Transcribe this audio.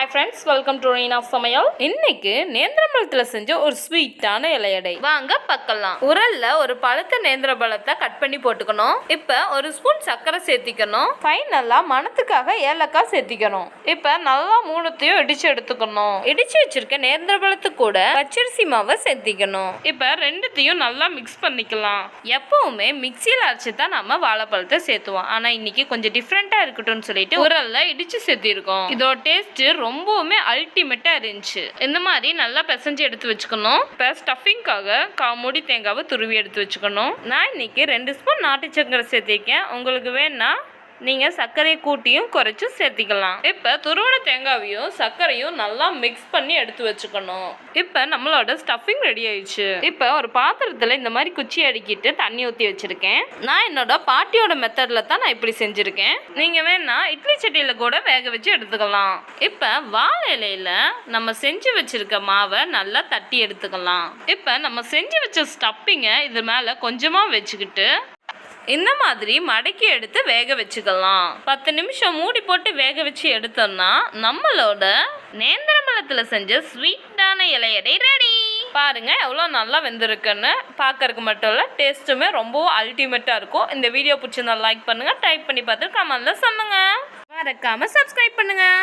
Hi friends welcome to Reena சமையல் இன்னைக்கு நேந்திரம்பழத்தில் செஞ்ச ஒரு ஸ்வீட்டான இலையடை. வாங்க பார்க்கலாம். உரல்ல ஒரு பழுத்த நேந்திர பழத்தை கட் பண்ணி போட்டுக்கணும். இப்போ ஒரு ஸ்பூன் சர்க்கரை சேர்த்திக்கணும். ஃபைனலாக மணத்துக்காக ஏலக்காய் சேர்த்திக்கணும். இப்போ நல்லா மூணுத்தையும் இடிச்சு எடுத்துக்கணும். இடிச்சு வச்சிருக்க நேந்திர பழத்து கூட பச்சரிசி மாவை சேர்த்திக்கணும். இப்போ ரெண்டுத்தையும் நல்லா மிக்ஸ் பண்ணிக்கலாம். எப்பவுமே மிக்சியில் அரைச்சி தான் நம்ம வாழைப்பழத்தை சேர்த்துவோம். ஆனால் இன்னைக்கு கொஞ்சம் டிஃப்ரெண்ட்டாக இருக்கட்டும்னு சொல்லிட்டு உரல்ல இடிச்சு சேர்த்திருக்கோம். இதோட டேஸ்ட் ரொம்பவுமே அல்டிமேட்டாக இருந்துச்சு. இந்த மாதிரி நல்லா பிசைஞ்சு எடுத்து வச்சுக்கணும். இப்போ ஸ்டஃபிங்காக காமூடி தேங்காவை துருவி எடுத்து வச்சுக்கணும். நான் இன்னைக்கு ரெண்டு ஸ்பூன் நாட்டு சக்கரை சேர்த்திருக்கேன் உங்களுக்கு வேணால் நீங்கள் சர்க்கரையை கூட்டியும் குறைச்சி சேர்த்திக்கலாம். இப்போ துருவண தேங்காவையும் சர்க்கரையும் நல்லா மிக்ஸ் பண்ணி எடுத்து வச்சுக்கணும். இப்போ நம்மளோட ஸ்டஃபிங் ரெடி ஆயிடுச்சு. இப்போ ஒரு பாத்திரத்தில் இந்த மாதிரி குச்சி அடுக்கிட்டு தண்ணி ஊற்றி வச்சுருக்கேன். நான் என்னோட பாட்டியோட மெத்தடில் தான் நான் இப்படி செஞ்சுருக்கேன். நீங்கள் வேணா இட்லி சட்டியில் கூட வேக வச்சு எடுத்துக்கலாம். இப்போ வாழை இலையில நம்ம செஞ்சு வச்சுருக்க மாவை நல்லா தட்டி எடுத்துக்கலாம். இப்போ நம்ம செஞ்சு வச்ச ஸ்டப்பிங்கை இது மேலே கொஞ்சமாக வச்சுக்கிட்டு இந்த மாதிரி மடக்கி எடுத்து வேக வச்சுக்கலாம். பத்து நிமிஷம் மூடி போட்டு வேக வச்சு எடுத்தோம்னா நம்மளோட நேந்திரமலத்தில் செஞ்ச ஸ்வீட்டான இலையடை ரெடி பாருங்க எவ்வளோ நல்லா வெந்திருக்குன்னு. பார்க்கறதுக்கு மட்டும் இல்லை டேஸ்ட்டுமே ரொம்பவும் அல்டிமேட்டாக இருக்கும். இந்த வீடியோ பிடிச்சிருந்தா லைக் பண்ணுங்கள் டைப் பண்ணி பார்த்து கமெண்ட்ல சொல்லுங்கள் மறக்காமல் சப்ஸ்கிரைப் பண்ணுங்கள்